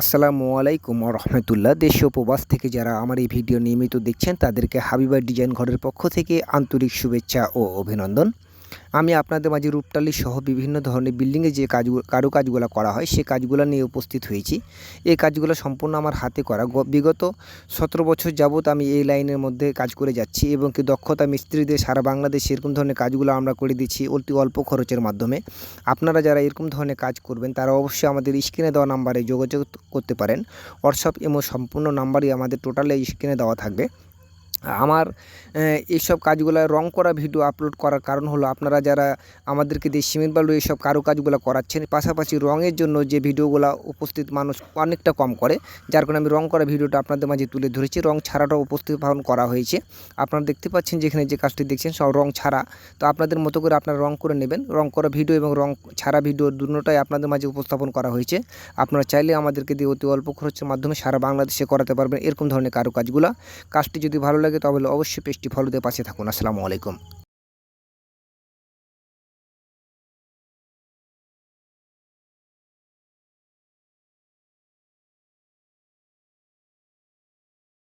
আসসালামু আলাইকুম রহমতুল্লাহ। দেশীয় উপবাস থেকে যারা আমার এই ভিডিও নিয়মিত দেখছেন, তাদেরকে হাবিবা ডিজাইন ঘরের পক্ষ থেকে আন্তরিক শুভেচ্ছা ও অভিনন্দন। আমি আপনাদের মাঝে রূপটালি সহ বিভিন্ন ধরনের বিল্ডিংয়ে যে কাজ কারুকাজগুলো করা হয়, সে কাজগুলো নিয়ে উপস্থিত হয়েছি। এই কাজগুলো সম্পূর্ণ আমার হাতে করা। বিগত সতেরো বছর যাবৎ আমি এই লাইনের মধ্যে কাজ করে যাচ্ছি এবং কি দক্ষতা মিস্ত্রিদের সারা বাংলাদেশে এরকম ধরনের কাজগুলো আমরা করে দিচ্ছি অতি অল্প খরচের মাধ্যমে। আপনারা যারা এরকম ধরনের কাজ করবেন, তারা অবশ্যই আমাদের স্ক্রিনে দেওয়া নাম্বারে যোগাযোগ করতে পারেন। হোয়াটসঅ্যাপ এমো সম্পূর্ণ নাম্বারই আমাদের টোটালে স্ক্রিনে দেওয়া থাকবে। আমার এইসব কাজগুলো রং করা ভিডিও আপলোড করার কারণ হলো আপনারা যারা আমাদেরকে দিয়ে সিমেন্ট বালু এইসব কারুকাজগুলো করাচ্ছেন, পাশাপাশি রঙের জন্য যে ভিডিওগুলো উপস্থিত মানুষ অনেকটা কম করে, যার কারণে আমি রং করা ভিডিওটা আপনাদের মাঝে তুলে ধরেছি, রং ছাড়াটাও উপস্থাপন করা হয়েছে। আপনারা দেখতে পাচ্ছেন যেখানে যে কাজটি দেখছেন, সব রং ছাড়া। তো আপনাদের মতো করে আপনারা রং করে নেবেন, রং করা ভিডিও এবং রং ছাড়া ভিডিও দুটোটাই আপনাদের মাঝে উপস্থাপন করা হয়েছে। আপনারা চাইলে আমাদেরকে দিয়ে অতি অল্প খরচের মাধ্যমে সারা বাংলাদেশে করাতে পারবেন, এরকম ধরনের কারুকাজগুলো। কাজটি যদি ভালো লাগে তবে অবশ্যই পেজটি ফলো দিয়ে পাশে থাকুন। আসসালামু আলাইকুম।